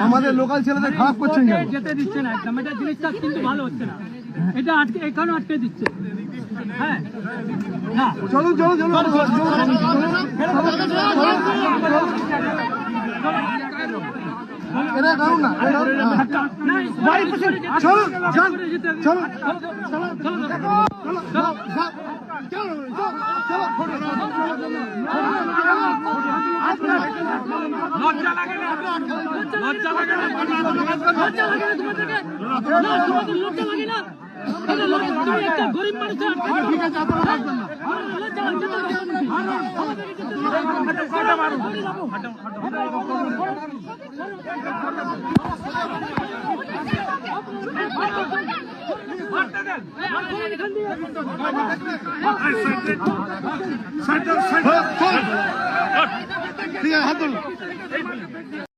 আমাদের লোকাল ছেলেদের খারাপ করছেন কেন? যেতে দিচ্ছে না একদম। এটা জিনিসটা কিন্তু ভালো হচ্ছে না। এটা আটকে এখানেও আটকে দিচ্ছে। হ্যাঁ। না চলুন চলুন চলুন। এটা কারণ না যান, চলুন। চলো, চলো, চলো। লজ্জা লাগে না? লজ্জা লাগে না? লজ্জা লাগে না? তোমাদেরকে না? তোমাদের লজ্জা লাগে না? গরিব মানুষের আটকে দাও। الحمد لله